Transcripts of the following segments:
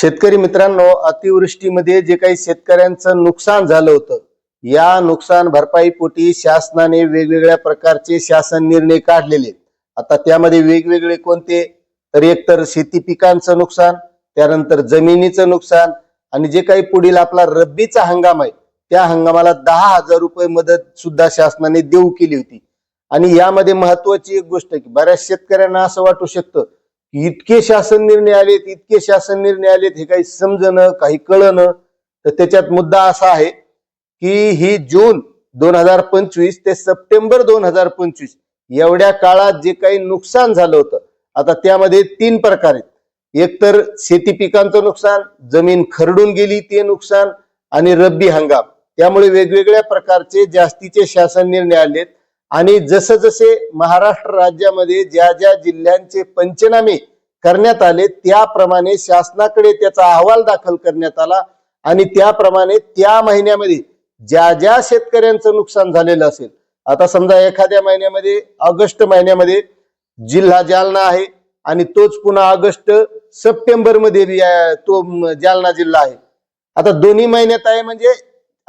शेतकरी मित्रांनो अतिवृष्टीमध्ये जे काही शेतकऱ्यांचं नुकसान झालं होतं या नुकसान भरपाईपोटी शासनाने वेगवेगळ्या प्रकारचे शासन निर्णय काढलेले. आता त्यामध्ये वेगवेगळे कोणते? तर एकतर शेती पिकांचं नुकसान त्यानंतर जमिनीचं नुकसान आणि जे काही पुढील आपला रब्बीचा हंगाम आहे त्या हंगामाला दहा हजार रुपये मदत सुद्धा शासनाने देऊ केली होती. आणि यामध्ये महत्वाची एक गोष्ट की बऱ्याच शेतकऱ्यांना असं वाटू शकतं इतके शासन निर्णय आलेत इतके शासन निर्णय आलेत हे काही समजणं काही कळणं तर त्याच्यात मुद्दा असा आहे की ही जून दोन हजार पंचवीस ते सप्टेंबर दोन हजार पंचवीस एवढ्या काळात जे काही नुकसान झालं होतं आता त्यामध्ये तीन प्रकार आहेत. एक तर शेती पिकांचं नुकसान जमीन खरडून गेली ते नुकसान आणि रब्बी हंगाम. त्यामुळे वेगवेगळ्या प्रकारचे जास्तीचे शासन निर्णय आलेत. आणि जसं जसे महाराष्ट्र राज्यामध्ये ज्या ज्या जिल्ह्यांचे पंचनामे करण्यात आले त्याप्रमाणे शासनाकडे त्याचा अहवाल दाखल करण्यात आला आणि त्याप्रमाणे त्या महिन्यामध्ये ज्या ज्या शेतकऱ्यांचं नुकसान झालेलं असेल आता समजा एखाद्या महिन्यामध्ये ऑगस्ट महिन्यामध्ये जिल्हा जालना आहे आणि तोच पुन्हा ऑगस्ट सप्टेंबरमध्ये तो जालना जिल्हा आहे. आता दोन्ही महिन्यात आहे म्हणजे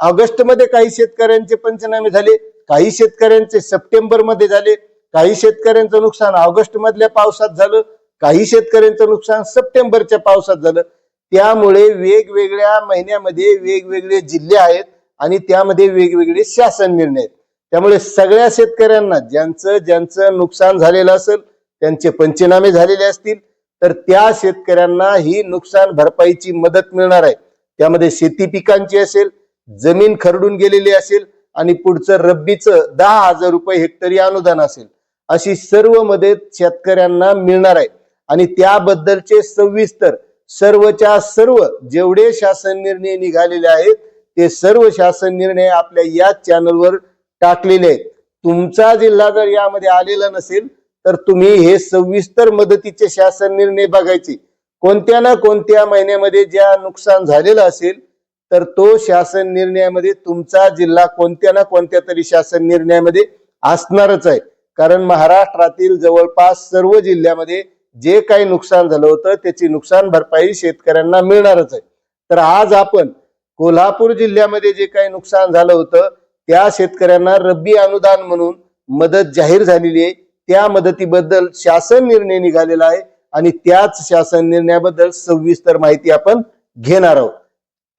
ऑगस्टमध्ये काही शेतकऱ्यांचे पंचनामे झाले काही शेतकऱ्यांचे सप्टेंबरमध्ये झाले काही शेतकऱ्यांचं नुकसान ऑगस्ट मधल्या पावसात झालं काही शेतकऱ्यांचं नुकसान सप्टेंबरच्या पावसात झालं. त्यामुळे वेगवेगळ्या महिन्यामध्ये वेगवेगळे जिल्हे आहेत आणि त्यामध्ये वेगवेगळे शासन निर्णय आहेत. त्यामुळे सगळ्या शेतकऱ्यांना ज्यांचं ज्यांचं नुकसान झालेलं असेल त्यांचे पंचनामे झालेले असतील तर त्या शेतकऱ्यांना ही नुकसान भरपाईची मदत मिळणार आहे. त्यामध्ये शेती पिकांची असेल जमीन खरडून गेलेली असेल आणि पुढचं रब्बीचं दहा हजार रुपये हेक्टरी अनुदान असेल. अशी सर्व मदत शेतकऱ्यांना मिळणार आहे. आणि त्याबद्दलचे सविस्तर सर्वच्या सर्व जेवढे शासन निर्णय निघालेले आहेत ते सर्व शासन निर्णय आपल्या याच चॅनलवर टाकलेले आहेत. तुमचा जिल्हा जर यामध्ये आलेला नसेल तर तुम्ही हे सविस्तर मदतीचे शासन निर्णय बघायचे. कोणत्या ना कोणत्या महिन्यामध्ये ज्या नुकसान झालेलं असेल तर तो शासन निर्णयामध्ये तुमचा जिल्हा कोणत्या ना कोणत्या तरी शासन निर्णयामध्ये असणारच आहे. कारण महाराष्ट्रातील जवळपास सर्व जिल्ह्यामध्ये जे काही नुकसान झालं होतं त्याची नुकसान भरपाई शेतकऱ्यांना मिळणारच आहे. तर आज आपण कोल्हापूर जिल्ह्यामध्ये जे काही नुकसान झालं होतं त्या शेतकऱ्यांना रब्बी अनुदान म्हणून मदत जाहीर झालेली आहे. त्या मदतीबद्दल शासन निर्णय निघालेला आहे आणि त्याच शासन निर्णयाबद्दल सविस्तर माहिती आपण घेणार आहोत.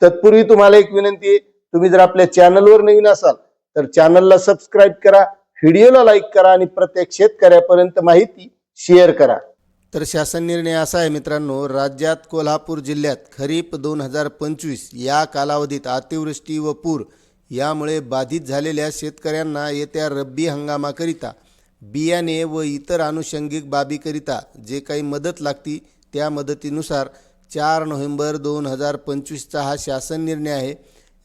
तत्पूर्वी तुम्हाला एक विनंती आहे तुम्ही जर आपल्या चॅनलवर नवीन असाल तर चॅनलला सबस्क्राईब करा व्हिडिओला लाईक करा आणि प्रत्येक शेतकऱ्यापर्यंत माहिती शेअर करा. तर शासन निर्णय असा आहे मित्रांनो राज्यात कोल्हापूर जिल्ह्यात खरीप दोन हजार पंचवीस या कालावधीत अतिवृष्टी व पूर यामुळे बाधित झालेल्या शेतकऱ्यांना येत्या रब्बी हंगामाकरिता बियाणे व इतर अनुषंगिक बाबीकरिता जे काही मदत लागती त्या मदतीनुसार चार नोव्हेंबर दोन हजार पंचवीसचा हा शासन निर्णय आहे.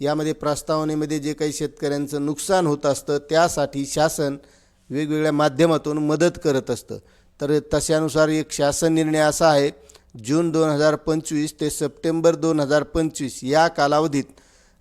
यामध्ये प्रस्तावनेमध्ये जे काही शेतकऱ्यांचं नुकसान होत असतं त्यासाठी शासन वेगवेगळ्या माध्यमातून मदत करत असतं. तर तशानुसार एक शासन निर्णय असा आहे जून दोन हजार पंचवीस ते सप्टेंबर दोन हजार पंचवीस या कालावधीत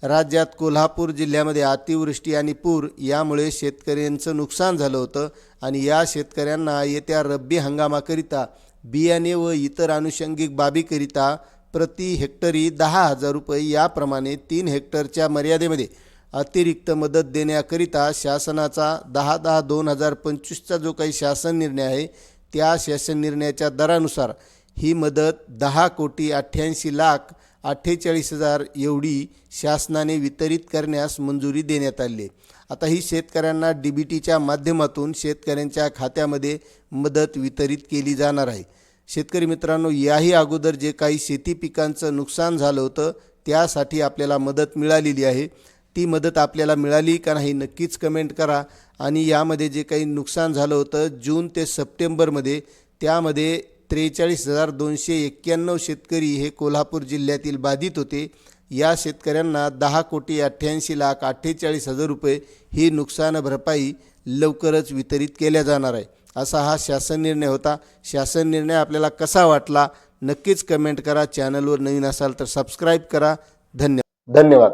राज्यात कोल्हापूर जिल्ह्यामध्ये अतिवृष्टी आणि पूर यामुळे शेतकऱ्यांचं नुकसान झालं होतं आणि या शेतकऱ्यांना येत्या रब्बी हंगामाकरिता बियाणे व इतर अनुषंगिक बाबीकरिता प्रति हेक्टरी दहा हजार रुपये याप्रमाणे तीन हेक्टरच्या मर्यादेमध्ये अतिरिक्त मदत देण्याकरिता शासनाचा दहा दहा दोन हजार पंचवीसचा जो काही शासन निर्णय आहे त्या शासन निर्णयाच्या दरानुसार ही मदत दहा कोटी अठ्ठ्याऐंशी लाख अठ्ठेचाळीस हजार एवढी शासनाने वितरित करण्यास मंजुरी देण्यात आली. आहे आता ही शेतकऱ्यांना डी बी टीच्या माध्यमातून शेतकऱ्यांच्या खात्यामध्ये मदत वितरित केली जाणार आहे. शेतकरी मित्रांनो याही अगोदर जे काही शेती पिकांचं नुकसान झालं होतं त्यासाठी आपल्याला मदत मिळालेली आहे. ती मदत आपल्याला मिळाली का नाही नक्कीच कमेंट करा. आणि यामध्ये जे काही नुकसान झालं होतं जून ते सप्टेंबरमध्ये त्यामध्ये त्रेचाळीस हजार दोनशे एक्क्याण्णव शेतकरी हे कोल्हापूर जिल्ह्यातील बाधित होते. या शेतकऱ्यांना दहा कोटी अठ्ठ्याऐंशी लाख अठ्ठेचाळीस हजार रुपये ही नुकसान भरपाई लवकरच वितरित केल्या जाणार आहे. असा हा शासन निर्णय होता. शासन निर्णय आपल्याला कसा वाटला? नक्कीच कमेंट करा. चॅनलवर नवीन असाल तर सबस्क्राईब करा. धन्यवाद. धन्यवाद.